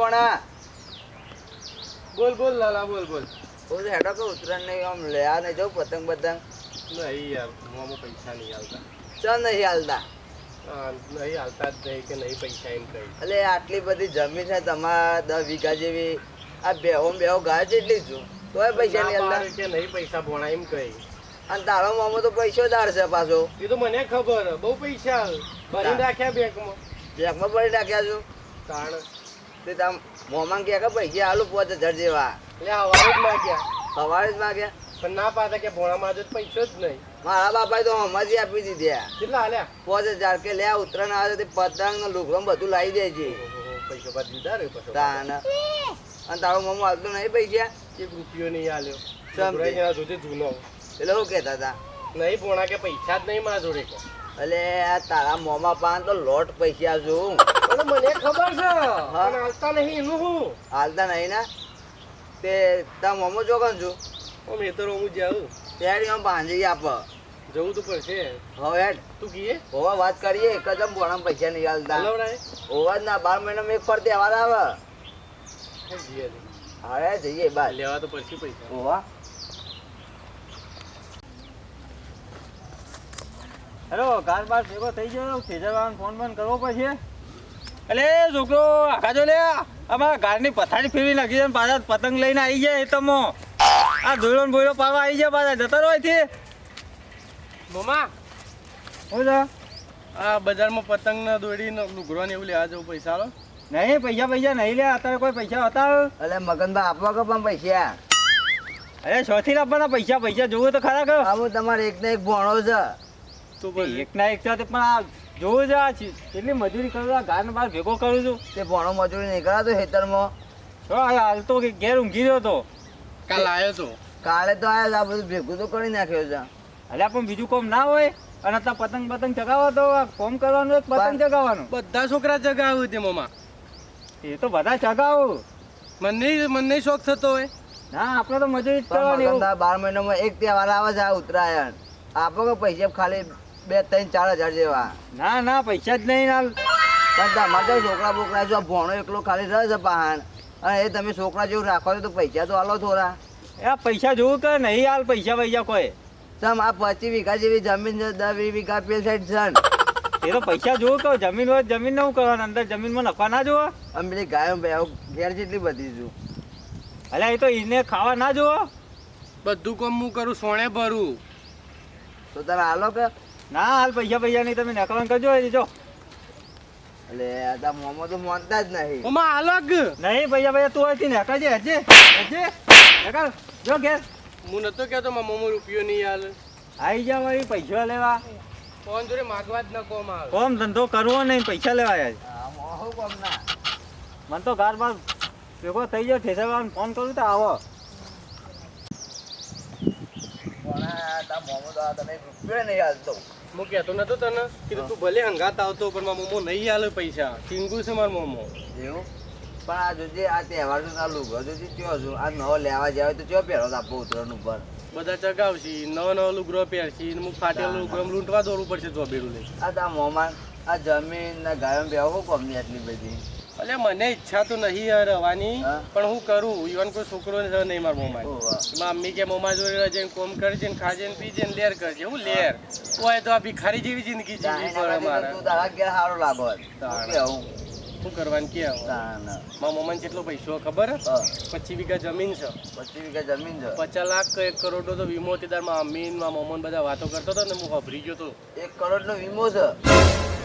ભણા બોલ બોલ લાલા બોલ બોલ. હું તો હેડો કે ઉતરણ નહીં આમ લેવા નહીં જવું પતંગ પતંગ નહીં યાર મોમાં પૈસા નહીં આવતા ચાલ નહીં હાલતા? નહીં હાલતા જ નહીં કે નહીં પૈસા એમ કઈ. એટલે આટલી બધી જમીન છે તમારા દસ વીઘા જેવી આ બેહો બેહો ગાય જેટલી છું. તોય પૈસા નહીં હાલતા? કે નહીં પૈસા ભોણા એમ કઈ. અને તારો મામો તો પૈસો દાર છે પાછો. એ તો મને ખબર બહુ પૈસા ભરી રાખ્યા બેંકમાં. બેંકમાં ભરી રાખ્યા છું. તાણ. તે તમ મોમાં કે કે ગયા હાલું પાંચ હજાર જેવા. એટલે હવારે જ માગ્યા. સવારે જ માગ્યા? પણ ના પાતા કે ભોણામાં જો પૈસો જ નહીં. મારા બાપાએ તો હમણાં આપી દીધી કેટલા હાલ્યા પાંચ હજાર કે લે ઉતરણ આવે તે પતંગ ને લુગડો બધું લાવી દે છે. ઓહો, પૈસો પાછા દીધા રે તાન અને તારો મમ્મી હાલતો નહીં પૈસા એક રૂપિયો નહીં આલ્યો. શાંતિ. છોકરાએ જોજે જૂનો. એટલે શું કહેતા હતા? નહીં ભોણા કે પૈસા જ નહીં મારા જોડે એટલે તારા મોમાં પાન તો લોટ પૈસા છું મને ખબર છે પણ હાલતા નહીં એનું હું હાલતા નહીં ના? તે તા મોમો ચોકન છું. ઓ મેં તો હું જાઉં. ત્યારે આમ ભાંજી આપ. જવું તો પડશે. હવે હેડ. તું કીએ હોવા વાત કરીએ એક જ ભોણા પૈસા નહીં હાલતા હોવા જ ના બાર મહિનામાં એક ફર તહેવાર આવે જીએ હવે જઈએ બાર લેવા તો પડશે પૈસા. હોવા. હેલો કાર બાર ભેગો થઈ ગયો ખેજરવાનો ફોન ફોન કરવો પછી એટલે છોકરો આખા જો લે અમારા ગારની પથારી ફેરવી નાખી છે પાછા પતંગ લઈને આવી જાય એ તમો આ દોયડો ને બોયડો પાવા આવી જાય પાછા જતા રહો અહીંથી. મમા હું છે આ બજારમાં પતંગ ને દોડી ને લુગરો ને એવું લેવા જવું પૈસા લો. નહીં પૈસા પૈસા નહીં લે અત્યારે કોઈ પૈસા હતા? અલે મગનભાઈ આપવા કે પણ પૈસા? અરે શોથી આપવાના પૈસા પૈસા જોવું તો ખરા કરો આવું તમારે એક ને એક ભોણો છે. તો એક ના એક સાથે પણ આ જોવું છે આ કેટલી મજૂરી કરું છું આ બાર ભેગો કરું છું. તે ભણો મજૂરી નહીં કરાતો ખેતરમાં. જો હાલ તો ઘેર ઊંઘી રહ્યો તો? કાલ આવ્યો તો. કાલે તો આવ્યો આ બધું ભેગું તો કરી નાખ્યો છે. અલ્યા પણ બીજું કોમ ના હોય? અને અત્યારે પતંગ પતંગ ચગાવો તો કોમ કરવાનું એક પતંગ ચગાવવાનું? બધા છોકરા જગાવું તે મમા એ તો બધા ચગાવું. મને નહીં મને નહીં શોખ થતો હોય. ના આપણે તો મજૂરી જ કરવાની બાર મહિનામાં એક તહેવાર આવે છે આ ઉત્તરાયણ. આપો કે પૈસા ખાલી બે ત્રણ ચાર હજાર જેવા. ના ના પૈસા જ નહીં હાલ. પણ તમારે તો છોકરા બોકરા છો આ ભોણો એકલો ખાલી રહે છે પહાણ અને એ તમે છોકરા જેવું રાખો છો તો પૈસા તો હાલો થોડા એ આ પૈસા જોવું કે નહીં હાલ પૈસા પૈસા કોઈ? તમ આ પચીસ વીઘા જેવી જમીન છે દસ વીસ વીઘા પેલ સાઈડ છે એ તો પૈસા જોવું કે જમીન હોય જમીન નવું કરવાનું અંદર જમીનમાં નફા ના જોવો? અમે પેલી ગાયો ઘેર જેટલી બધી છું. અલ્યા એ તો એને ખાવા ના જોવો? બધું કામ હું કરું સોણે ભરું. તો તમે હાલો કે? ના હાલ પૈસા પૈસા નહીં તમે નકલન કરજો એ જો. એટલે આ મોમો તો માનતા જ નહીં. ઓમાં અલગ નહીં પૈસા પૈસા તું અહીંથી નકળજે હજે હજે. નકળ જો કે હું નતો કહેતો માં મોમો રૂપિયો નહીં હાલ. આવી જા એ પૈસા લેવા. ફોન જોડે માગવા જ ન કોમ આવે કોમ ધંધો કરવો નહીં પૈસા લેવા યાર આ મોહો કોમ ના. મને તો ઘર બાર ભેગો થઈ ગયો ઠેસરવાનો ફોન કરું તો આવો. પણ આ તા મોમો તો આ રૂપિયો નહીં હાલતો. હું કહેતો નતો તને કીધું તું ભલે હંગાત આવતો પણ મારા મોમો નહીં હાલે પૈસા. ટીંગુ છે મારા મોમો. એવું? પણ આ જોજે આ તહેવાર તો ચાલુ ગયો જોજે ચયો છું આ નવો લેવા જાય તો ચયો પહેરો આપો ઉતરણ ઉપર? બધા ચગાવશી નવો નવો લુગરો પહેરશી હું ફાટેલું ગમ લૂંટવા દોડવું પડશે ચોબેડું લઈ આ તા મોમાન આ જમીન ને ગાયો બેહો કોમની આટલી બધી? એટલે મને ઈચ્છા તો નહીં રવાની પણ હું કરું. ઈવન કોઈ છોકરો નહીં મારા મોમાં. મમ્મી કે મોમાં જોડે જઈને કોમ કરજે ને ખાજે ને પીજે ને લેર કરજે. હું લેર. હોય તો આ ભિખારી જેવી જિંદગી જીવી પડે મારે. સારો લાગો શું કરવાનું કે મારા મમ્માને કેટલો પૈસો ખબર? પચીસ વીઘા જમીન છે. પચીસ વીઘા જમીન છે? પચાસ લાખ એક એક કરોડનો તો વીમો હતી તાર મારા મમ્મી ને મારા મમ્માને બધા વાતો કરતો હતો ને હું વાપરી ગયો તો. એક કરોડ નો વીમો છે?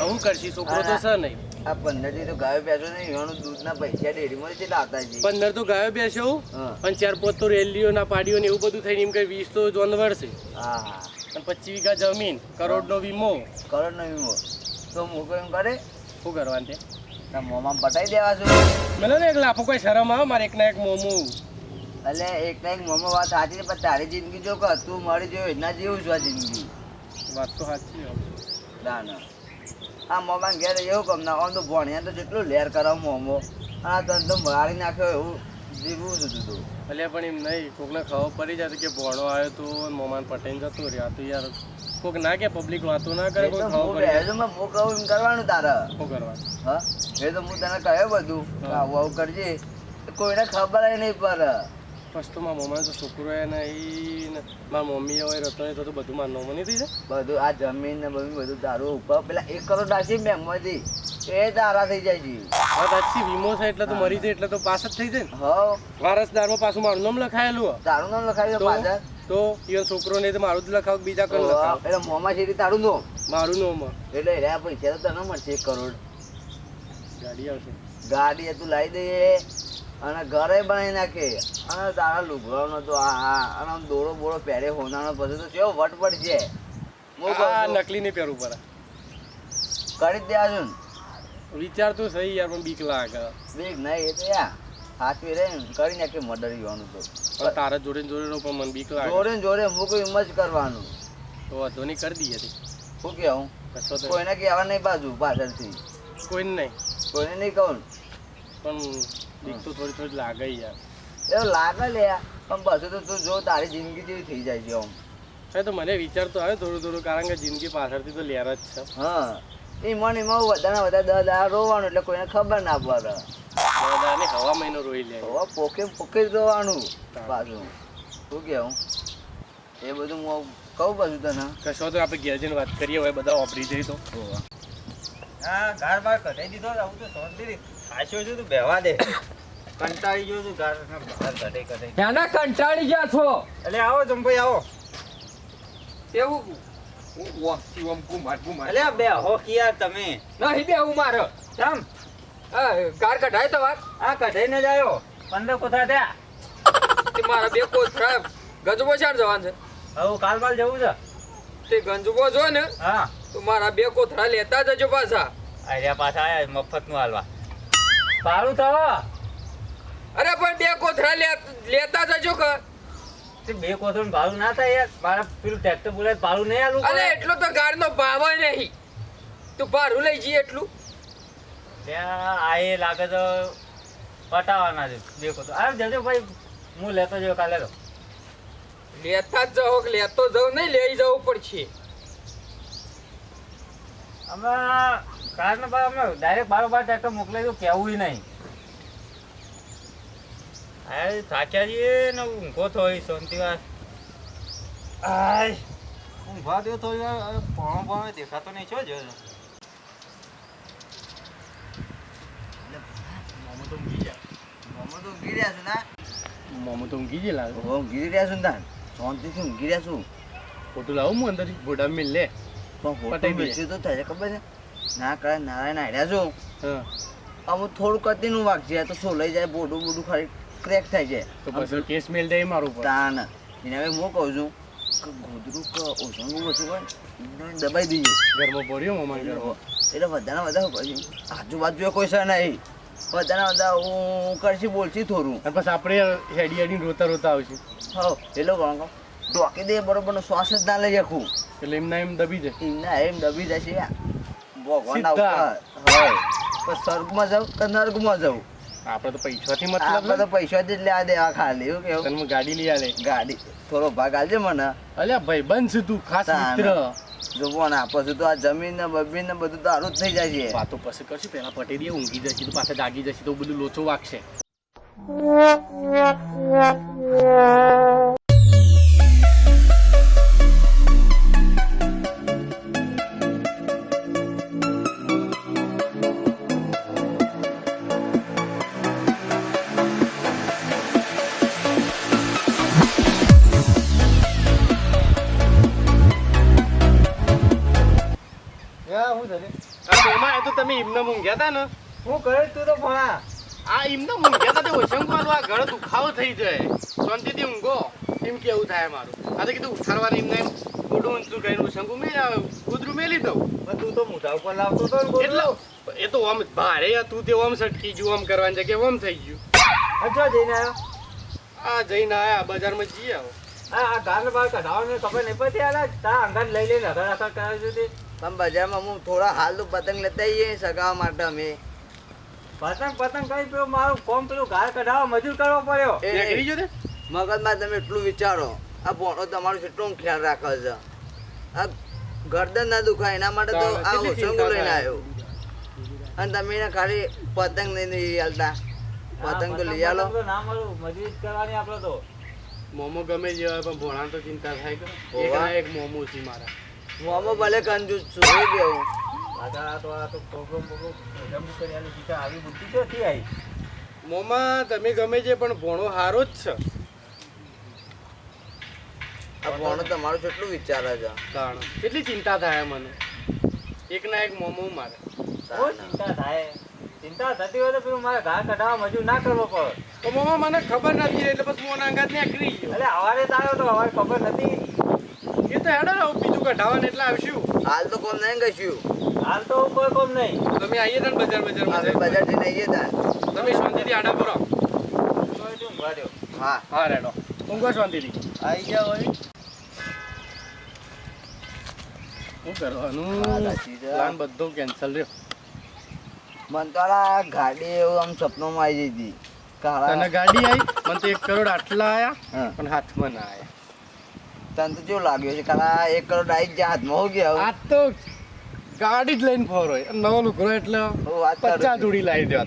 હું કરશી? છોકરો તો છે નહીં. આ પંદરથી તો ગાયો બેસો નહીં એનું દૂધના પૈસા ડેરીમાં કેટલા આવતા છે પંદર તો ગાયો બેસો હા. અને ચાર પાંચ તો રેલીઓ ના પાડીઓ ને એવું બધું થઈને એમ કે વીસ તો જોનવર છે હા પચીસ વીઘા જમીન કરોડનો વીમો. કરોડ નો વીમો. તો મોકો એમ કરે? શું કરવાનું તે? મોમાં પટાઈ દેવા છું. મને ને એક લાફો કોઈ શરમ આવે? મારે એક ના એક મોમો એટલે એક ના એક મોમો વાત સાચી છે પણ તારી જિંદગી જો કે તું મારી જોયો એના જેવું છું આ જિંદગી. વાત તો સાચી. ના ના. આ મોમાં ઘેર એવું કમ ના આમ તો ભણ્યા તો જેટલું લેર કરાવ મોમો આ તને તો મારી નાખ્યો એવું જીવવું જ હતું એટલે પણ એમ નહીં કોકને ખબર પડી જાય કે ભોણો આવ્યો તો મોમાન પટેલ જતો રહ્યા. તો યાર કોક ના કે પબ્લિક વાતો ના કરે તો કોઈ ખાવા પડે બેસું, હું કહું એમ કરવાનું તારે. શું કરવાનું? હા? એ તો હું તને કહ્યું બધું. આવું આવું કરજે. કોઈને ખબર નહીં પડે. બસ તો મારા મમ્માનો તો છોકરો એ ને મારા મમ્મી હોય રતો હોય તો બધું મારું નોમો નહીં થઈ જાય બધું આ જમીન ને બધું બધું તારું ઉપર. પેલા એક કરોડ રાખી બેંકમાંથી એ તારા થઈ જાય છે હવે તાછી વીમો છે એટલે તો મરી જાય એટલે તો પાસ જ થઈ જાય ને. હા. વારસદારમાં પાછું મારું નામ લખાયેલું તારું નામ તો પાછળ? તો ઈવન છોકરો ને તો મારું જ લખાવ બીજા કરો લખાવ? એટલે મોમાં છે તારું નો મારું નો એટલે રહ્યા પૈસા તો તને મળશે એક કરોડ. ગાડી આવશે. ગાડી એ તું લાવી દે. અને ઘરે બનાવી નાખે. અને તારા લુગડાનો તો આ આ અને આમ દોરો બોરો પહેરે હોનાનો પછી તો કેવો વટ છે. આ નકલી નહીં પહેરવું પડે. કરી દે આજુ વિચાર તો સહી યાર પણ બીક લાગે. બીક નહીં એ તો યાર હાથવી રહે કરી નાખે મર્ડર જવાનું તો. પણ તારા જોડે જોડે પણ મને બીક લાગે. જોડે ને જોડે હું કોઈ એમ જ કરવાનું. તો વાંધો નહીં કરી દઈએ. શું કે હું કોઈને કહેવા નહીં બાજુ પાછળથી. કોઈને નહીં. કોઈને નહીં કહું પણ બીક તો થોડી થોડી લાગે યાર. એવું લાગે લે પણ પછી તો તું જો તારી જિંદગી જેવી થઈ જાય છે આમ. તો મને વિચાર તો આવે થોડું થોડું કારણ કે જિંદગી પાછળથી તો લેર જ છે. હા એ મને એમાં વધારે વધારે દસ દાડા રોવાનું એટલે કોઈને ખબર ના પડે. બધાને હવા મહિનો રોઈ લે. હવા પોકે પોકે જ રોવાનું પાછું. શું કેવું? એ બધું હું કહું પાછું તને. કશો તો આપણે ઘેર જઈને વાત કરીએ હવે બધા વાપરી જઈ તો. હા ઘર બાર કઢાઈ દીધો આવું તો શાંતિથી. ખાશો છું તું બેહવા દે. કંટાળી ગયો છું બહાર કંટાળી ગયા છો. એટલે આવો ચંપાઈ આવો. એવું? તમે. નહીં મારે. કાર કઢાય તો વાત. આ કઢાઈને જ આવ્યો. પંદર કોથા થયા. મારા બે કોથરા ગજબો ચાર જવાન છે. હવે કાલ બાલ જવું છે? તે ગંજબો જો ને હા. તો મારા બે કોથરા લેતા જજો પાછા. આર્યા પાછા આયા મફતનું હાલવા. ભાડું તો અરે પણ બે કોથળા લે- લેતા જજો કે. તે બે કોથળું ભાડું ના થાય યાર. મારા પેલું ટ્રેક્ટર બોલાય ભાડું નહીં આલું અરે એટલો તો ગાડનો ભાવ નહીં. તું ભાડું લઈ જઈએ એટલું. ત્યાં આ એ લાગે તો પટાવાના છે બે કોથળું. આ જજો ભાઈ હું લેતો જયો કાલે તો. લેતા જ જાઓ કે લેતો જાઉં નહીં લઈ જવું પડશે. અમે કારને અમે ડાયરેક્ટ બારોબાર ટ્રેક્ટર મોકલાઈ દઉં કહેવું નહીં. આ થાક્યા છીએ ને ઊંઘો થોડી શાંતિ વાર આય ઊંઘવા દો હવે પોણો પોણો દેખાતો નહીં છો? જો મોમો તો ઊંઘી જાય મોમાં તો ઊંઘી રહ્યા છું ના? મોમો તો ઊંઘી રહ્યા છું ને તાન? શાંતિથી ઊંઘી રહ્યા છું. ફોટો લાવું હું અંદર ફોટા મિલ લે. પણ ફોટો તો થાય છે ખબર છે? ના કરે નારાયણ હાર્યા છું. હા. અમુક થોડું કતીનું વાગશે તો સોલાઈ જાય બોડું બોડું ખાલી ક્રેક થાય છે. તો પછી કેસ મેલ દે મારું ઉપર. તાન એને હવે હું કહું છું કે ગોદરું કે ઓછું ઓછું હોય દબાઈ દઈએ ઘરમાં પડ્યો મોમા ઘરમાં એટલે વધારે વધારે પછી આજુબાજુ કોઈ છે નહીં. વધારે વધારે હું કરશી બોલશી થોડું. અને પછી આપણે હેડી હેડી રોતા રોતા આવશું. હા એટલે કોણ કહું? ડોકી દે બરોબર શ્વાસ જ ના લઈ શકું. એટલે એમના એમ દબી જાય. એમના એમ દબી જશે. ભગવાન હા તો સ્વર્ગમાં જાઉં કે નર્કમાં જાઉં? આપણે તો પૈસાથી મતલબ આપણે તો છે. પૈસા જ લેવા દેવા ખાલી એવું કેવું? તને ગાડી લઈ આલે. ગાડી થોડો ભાગ આલજે મને. અલ્યા ભાઈ બંધ છે તું ખાસ. મિત્ર. જો કોણ આપો છું તો આ જમીન ને બબીન ને બધું તારું જ થઈ જાય છે વાતો પછી કરશું પેલા પટી દે ઊંઘી જશે તો પાછા જાગી જશે તો બધું લોચો વાગશે. કરે આ તો આ એમને ઊંઘ્યા હતા તે ઓછંગવાનું આ ઘણો દુખાવો થઈ જાય. શાંતિથી ઊંઘો. એમ કેવું થાય મારું. આ તો કીધું ઉઠાડવાને એમને એમ ગોડું ઊંચું કરીને ઓછંગું મેં કૂતરું મેલી દઉં પણ તું તો મોઢા ઉપર લાવતો તો ને ગોળું. એટલે એ તો આમ ભારે તું તે આમ સટકી ગયું આમ કરવાની જગ્યાએ આમ થઈ ગયું. અચ્છા જઈને આવ્યો? આ જઈને આયા બજારમાં જઈએ આવો. આ આ ગાલ બાર કઢાવને ખબર નહીં પડતી આલા તા અંગન લઈ લઈને અગર અગર કરાવી દીધી. પણ બજારમાં હું થોડા હાલ તો પતંગ લેતા આવીએ સગાવા માટે અમે. પતંગ પતંગ કઈ પેલું મારું કોમ પેલું ગાળ કઢાવવા મજૂર કરવો પડ્યો. મગજમાં તમે એટલું વિચારો આ ભણો તમારું કેટલું ખ્યાલ રાખે છે. આ ગરદન ના દુખાય એના માટે તો આ કેટલી લઈને આવ્યો. અને તમે એને ખાલી પતંગ નહીં લઈ આલતા. પતંગ તો લઈ આલો. ના મળું મજૂરી કરવાની આપણે તો. મોમો ગમે જે હોય પણ ભોણા તો ચિંતા થાય કે એક મોમો છે મારા. મોમો ભલે કંજૂસ છું કેવું? આ તો આ તો પ્રોગ્રામ પ્રોગ્રામ જમ્મુ કરી આવી બુદ્ધિ ક્યાંથી આવી મોમાં તમે ગમે છે પણ ભોણો હારો જ છે. આ ભણો તમારું કેટલું વિચારે છે. કેટલી ચિંતા થાય મને. એક ના એક મોમો મારે. બહુ ચિંતા થાય. ચિંતા થતી હોય તો પેલું મારે ઘા કઢાવા મજૂર ના કરવો પડે. તો મોમાં મને ખબર નથી એટલે પછી મોના અંગાત નીકળી ગયો. અરે હવારે જ આવ્યો તો હવારે ખબર નથી. એ તો હેડો ને બીજું કઢાવવાનું એટલે આવશું. હાલ તો કોમ નહીં કશું હાલ તો કોઈ કોમ નહીં. તમે આવીએ તા બજાર બજારમાં આપણે બજાર જઈને. આવીએ તા. તમે શાંતિથી આડા કરો. હા. હા રેડો. ઊંઘો શાંતિથી. આવી ગયા હોય. શું કરવાનું. પ્લાન બધો કેન્સલ રહ્યો. મન તો આ ગાડી એવું આમ સપનોમાં આવી જઈ હતી. કાળા તને ગાડી આવી મને તો એક કરોડ આટલા આયા પણ હાથમાં ના આયા. તને તો કેવું લાગ્યું છે કાલા એક કરોડ આવી જ જ્યાં હાથમાં હો ગયા આ તો ગાડી જ લઈને ફરો નવો લુગડો એટલે પચાસ જોડી લાવી દેવા.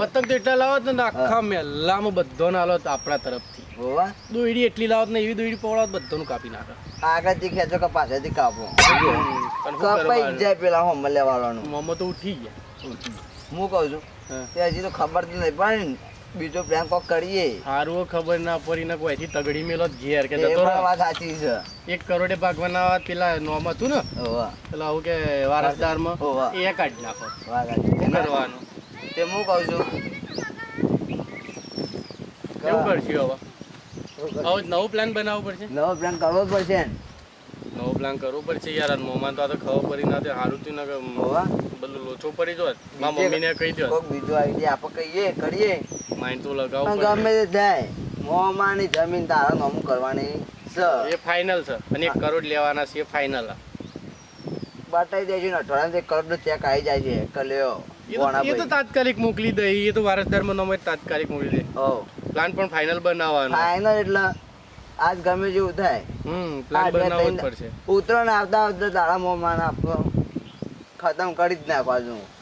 પતંગ તો એટલા લાવત ને આખા મેલામાં બધો ના આલો આપણા તરફથી. દોયડી એટલી લાવત ને એવી દોયડી પવડાવત બધાનું કાપી નાખે. આગળથી ખેંચો કે પાછળથી કાપો? કપાઈ જાય પેલા હોમ લેવાળાનું. મોમો તો ઉઠી ગયા. હું કહું છું ત્યાં હજી તો ખબર જ નહીં પણ બીજો પ્લાન કોક કરીએ. હારું ખબર ના પડી ને કોઈથી તગડી મેલો ઘેર કે જતો. વાત સાચી છે. એક કરોડે ભાગવાના વાત પેલા નોમ હતું ને પેલા આવું કે વારસદારમાં. એ કાઢી નાખો? કરવાનું? તે હું કહું છું? કેવું કરશું હવે? હવે નવું પ્લાન બનાવવો પડશે? નવો પ્લાન કરવો પડશે નવો પ્લાન કરવો પડશે યાર મોમાં તો આ તો ખબર પડી ના તે હારું થયું ને બધું લોચો પડી જોત મારા મમ્મી ને કહી દો કોક બીજો આઈડિયા આપ કહીએ કરીએ. માઇન્ડ તો પણ ગમે તે થાય મોંમાંની જમીન તારા નામ કરવાની છે. એ ફાઇનલ છે. અને 1 કરોડ લેવાના છે ફાઇનલ બતાવી દેજો ને અઠવાડિયા એક કરોડ ચેક આવી જાય છે. કલ્યો એ તો તાત્કાલિક મોકલી દે. એ તો વારસદારમાં નંબર તાત્કાલિક મોકલી દે. ઓ. પ્લાન પણ ફાઇનલ બનાવવાનો. ફાઈનલ એટલે આજ ગમે જેવું થાય. હમ પ્લાન બનાવવો જ પડશે. ઉત્તરાયણ આવતા આવતા તારા મોંમાં આપો. ખતમ કરી જ નાખવાનું Lions